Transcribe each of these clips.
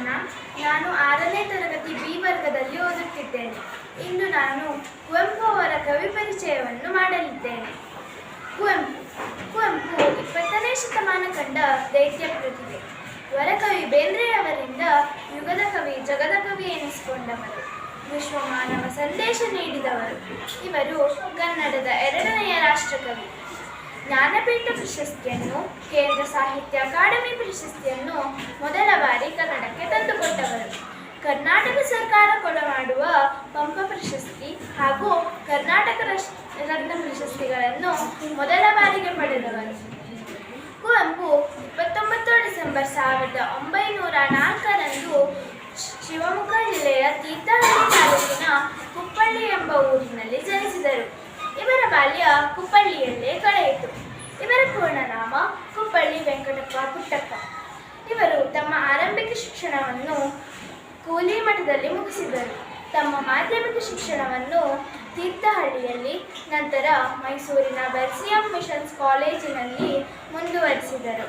ಅರ್ಚನಾ ನಾನು ಆರನೇ ತರಗತಿ ಬಿ ವರ್ಗದಲ್ಲಿ ಓದುತ್ತಿದ್ದೇನೆ. ಇಂದು ನಾನು ಕುವೆಂಪು ಅವರ ಕವಿ ಪರಿಚಯವನ್ನು ಮಾಡಲಿದ್ದೇನೆ. ಕುವೆಂಪು ಕುವೆಂಪು ಇಪ್ಪತ್ತನೇ ಶತಮಾನ ಕಂಡ ದೈತ್ಯ ಪ್ರತಿಭೆ. ವರಕವಿ ಬೇಂದ್ರೆಯವರಿಂದ ಯುಗದ ಕವಿ, ಜಗದ ಕವಿ ಎನಿಸಿಕೊಂಡವರು. ವಿಶ್ವಮಾನವ ಸಂದೇಶ ನೀಡಿದವರು. ಇವರು ಕನ್ನಡದ ಎರಡನೆಯ ರಾಷ್ಟ್ರಕವಿ. ಜ್ಞಾನಪೀಠ ಪ್ರಶಸ್ತಿಯನ್ನು ಕೇಂದ್ರ ಸಾಹಿತ್ಯ ಅಕಾಡೆಮಿ ಪ್ರಶಸ್ತಿಯನ್ನು ಮೊದಲ ಬಾರಿ ಕನ್ನಡಕ್ಕೆ ತಂದುಕೊಟ್ಟವರು. ಕರ್ನಾಟಕ ಸರ್ಕಾರ ಕೊಡಮಾಡುವ ಪಂಪ ಪ್ರಶಸ್ತಿ ಹಾಗೂ ಕರ್ನಾಟಕ ರತ್ನ ಪ್ರಶಸ್ತಿಗಳನ್ನು ಮೊದಲ ಬಾರಿಗೆ ಪಡೆದವರು. ಕುವೆಂಪು ಇಪ್ಪತ್ತೊಂಬತ್ತು ಡಿಸೆಂಬರ್ ಸಾವಿರದ ಒಂಬೈನೂರ ನಾಲ್ಕರಂದು ಶಿವಮೊಗ್ಗ ಜಿಲ್ಲೆಯ ತೀರ್ಥಹಳ್ಳಿ ಕುಪ್ಪಳ್ಳಿ ವೆಂಕಟಪ್ಪ ಪುಟ್ಟಪ್ಪ. ಇವರು ತಮ್ಮ ಆರಂಭಿಕ ಶಿಕ್ಷಣವನ್ನು ಕೂಲಿ ಮಠದಲ್ಲಿ ಮುಗಿಸಿದರು. ತಮ್ಮ ಮಾಧ್ಯಮಿಕ ಶಿಕ್ಷಣವನ್ನು ತೀರ್ಥಹಳ್ಳಿಯಲ್ಲಿ, ನಂತರ ಮೈಸೂರಿನ ಬೆರ್ಸಿಯಂ ಮಿಷನ್ಸ್ ಕಾಲೇಜಿನಲ್ಲಿ ಮುಂದುವರಿಸಿದರು.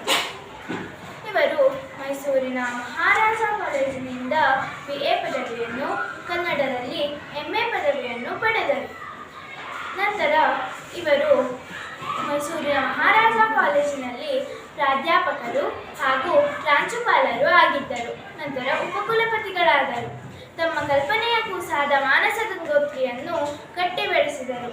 ಇವರು ಮೈಸೂರಿನ ಮಹಾರಾಜ ಕಾಲೇಜಿನಿಂದ ಬಿ ಎ ಪದವಿಯನ್ನು, ಕನ್ನಡದಲ್ಲಿ ಎಂ ಎ ಪದವಿಯನ್ನು ಪಡೆದರು. ನಂತರ ಇವರು ಮೈಸೂರಿನ ಮಹಾರಾಜ ಪ್ರಾಧ್ಯಾಪಕರು ಹಾಗೂ ಪ್ರಾಂಶುಪಾಲರು ಆಗಿದ್ದರು. ನಂತರ ಉಪಕುಲಪತಿಗಳಾದರು. ತಮ್ಮ ಕಲ್ಪನೆಯ ಕೂಸಾದ ಮಾನಸ ಗಂಗೋತ್ರಿಯನ್ನು ಕಟ್ಟಿ ಬೆಳೆಸಿದರು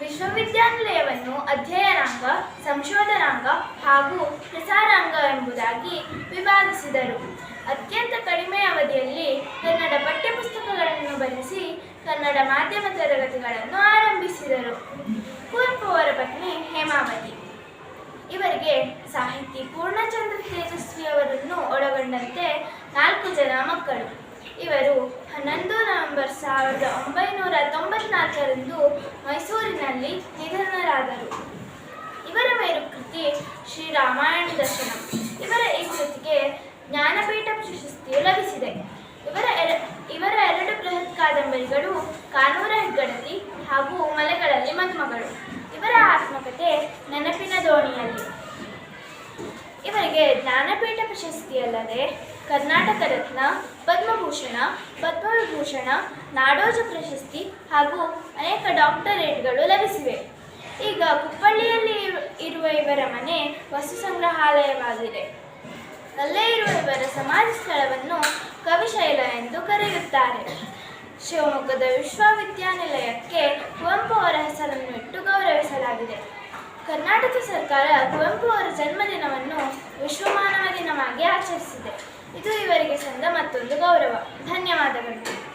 ವಿಶ್ವವಿದ್ಯಾನಿಲಯವನ್ನು ಅಧ್ಯಯನಾಂಗ, ಸಂಶೋಧನಾಂಗ ಹಾಗೂ ಪ್ರಸಾರಾಂಗ ಎಂಬುದಾಗಿ ವಿಭಾಗಿಸಿದರು. ಅತ್ಯಂತ ಕಡಿಮೆ ಅವಧಿಯಲ್ಲಿ ಕನ್ನಡ ಪಠ್ಯಪುಸ್ತಕಗಳನ್ನು ಬರೆಸಿ ಕನ್ನಡ ಮಾಧ್ಯಮ ತರಗತಿಗಳನ್ನು ಆರಂಭಿಸಿದರು. ಕುವೆಂಪು ಅವರ ಪತ್ನಿ ಹೇಮಾವತಿ. ಇವರಿಗೆ ಸಾಹಿತಿ ಪೂರ್ಣಚಂದ್ರ ತೇಜಸ್ವಿ ಅವರನ್ನು ಒಳಗೊಂಡಂತೆ ನಾಲ್ಕು ಜನ ಮಕ್ಕಳು. ಇವರು ಹನ್ನೊಂದು ನವೆಂಬರ್ ಸಾವಿರದ ಒಂಬೈನೂರ ತೊಂಬತ್ನಾಲ್ಕರಂದು ಮೈಸೂರಿನಲ್ಲಿ ನಿಧನರಾದರು. ಇವರ ಶ್ರೀ ರಾಮಾಯಣ ದರ್ಶನ. ಇವರ ಈ ಕೃತಿಗೆ ಜ್ಞಾನಪೀಠ ಪ್ರಶಸ್ತಿಯು ಲಭಿಸಿದೆ. ಇವರ ಎರ, ಇವರ ಎರಡು ಬೃಹತ್ ಕಾದಂಬರಿಗಳು ಕಾನೂರ ಹೆಗ್ಗಡತಿ ಹಾಗೂ ಮಲೆಗಳಲ್ಲಿ ಮದುಮಗಳು. ಇವರ ಆತ್ಮಕಥೆ ನೆನಪಿನ ದೋಣಿಯಲ್ಲಿ ಇವರಿಗೆ ಜ್ಞಾನಪೀಠ ಪ್ರಶಸ್ತಿಯಲ್ಲದೆ ಕರ್ನಾಟಕ ರತ್ನ, ಪದ್ಮಭೂಷಣ, ಪದ್ಮವಿಭೂಷಣ, ನಾಡೋಜ ಪ್ರಶಸ್ತಿ ಹಾಗೂ ಅನೇಕ ಡಾಕ್ಟರೇಟ್ಗಳು ಲಭಿಸಿವೆ. ಈಗ ಕುಪ್ಪಳ್ಳಿಯಲ್ಲಿ ಇರು- ಇರುವ ಇವರ ಮನೆ ವಸ್ತು ಸಂಗ್ರಹಾಲಯವಾಗಿದೆ. ಅಲ್ಲೇ ಇರುವ ಇವರ ಸಮಾಧಿ ಸ್ಥಳವನ್ನು ಕವಿಶೈಲ ಎಂದು ಕರೆಯುತ್ತಾರೆ. ಶಿವಮೊಗ್ಗದ ವಿಶ್ವವಿದ್ಯಾನಿಲಯಕ್ಕೆ ಕುವೆಂಪು ಅವರ ಹೆಸರನ್ನು ಇಟ್ಟು ಗೌರವಿಸಲಾಗಿದೆ. ಕರ್ನಾಟಕ ಸರ್ಕಾರ ಕುವೆಂಪು ಅವರ ಜನ್ಮದಿನವನ್ನು ವಿಶ್ವಮಾನವ ದಿನವಾಗಿ ಆಚರಿಸಿದೆ. ಇದು ಇವರಿಗೆ ಸಂದ ಮತ್ತೊಂದು ಗೌರವ. ಧನ್ಯವಾದಗಳು.